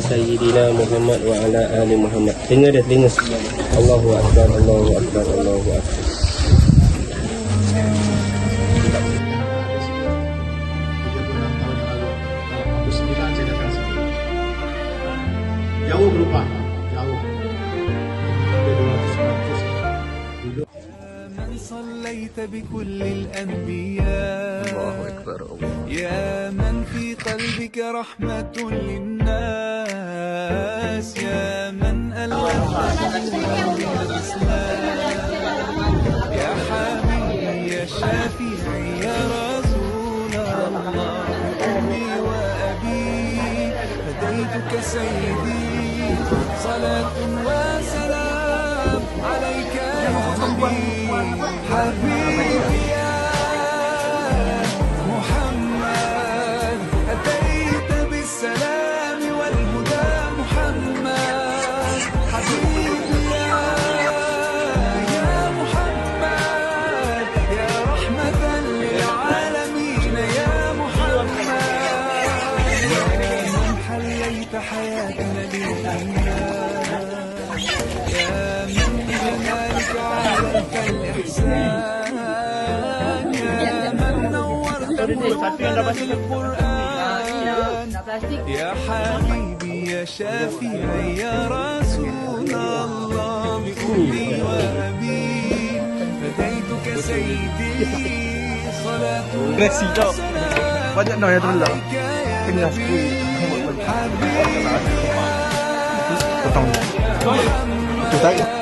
Sayyidina Muhammad wa ala ali Muhammad. Dengar dah telinga. Allahu akbar, Allahu akbar, Allahu akbar. Jauh berubah. Jauh. Dia 200 من صليت بكل الأنبياء الله أكبر يا من في قلبك رحمة للناس. يا من ألف يا حبيبي يا شافعي يا رسول الله أمي وأبي هديتك سيدي صلاة وسلام عليك يا حبيبي. الإحسان يا من نورت بالقرآن يا حبيبي يا شافعي يا رسول الله بأمي وأبي فديتك سيدي صلاة وسلام عليك يا نبي حبيبي Potong Itu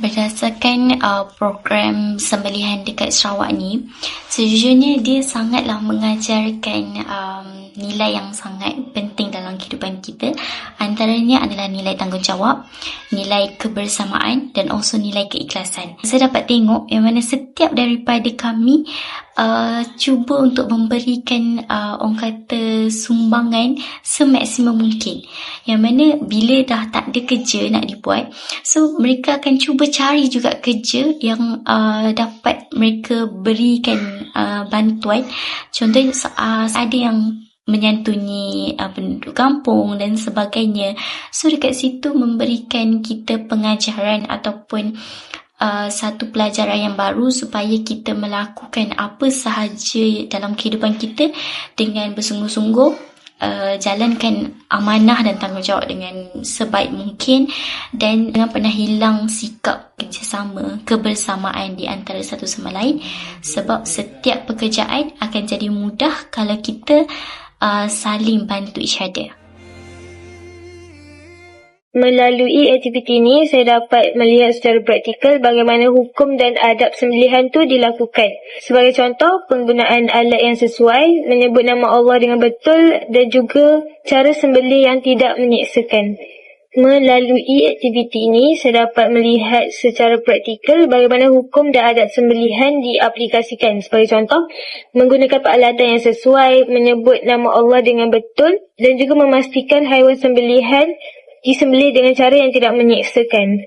Berdasarkan uh, program sembelihan dekat Sarawak ni, sejujurnya dia sangatlah mengajarkan um, nilai yang sangat penting dalam kehidupan kita. Antaranya adalah nilai tanggungjawab, nilai kebersamaan dan also nilai keikhlasan. Saya dapat tengok yang mana setiap daripada kami uh, cuba untuk memberikan uh, orang kata sumbangan semaksimum mungkin. Yang mana bila dah tak ada kerja nak dibuat, so mereka akan cuba cari juga kerja yang uh, dapat mereka berikan uh, bantuan. Contohnya uh, ada yang menyantuni uh, penduduk kampung dan sebagainya. So dekat situ memberikan kita pengajaran ataupun uh, satu pelajaran yang baru supaya kita melakukan apa sahaja dalam kehidupan kita dengan bersungguh-sungguh uh, jalankan amanah dan tanggungjawab dengan sebaik mungkin dan jangan pernah hilang sikap kerjasama, kebersamaan di antara satu sama lain sebab setiap pekerjaan akan jadi mudah kalau kita uh, saling bantu each other. Melalui aktiviti ini, saya dapat melihat secara praktikal bagaimana hukum dan adab sembelihan itu dilakukan. Sebagai contoh, penggunaan alat yang sesuai, menyebut nama Allah dengan betul dan juga cara sembelih yang tidak menyeksakan. Melalui aktiviti ini, saya dapat melihat secara praktikal bagaimana hukum dan adab sembelihan diaplikasikan. Sebagai contoh, menggunakan peralatan yang sesuai, menyebut nama Allah dengan betul dan juga memastikan haiwan sembelihan disembelih dengan cara yang tidak menyeksakan.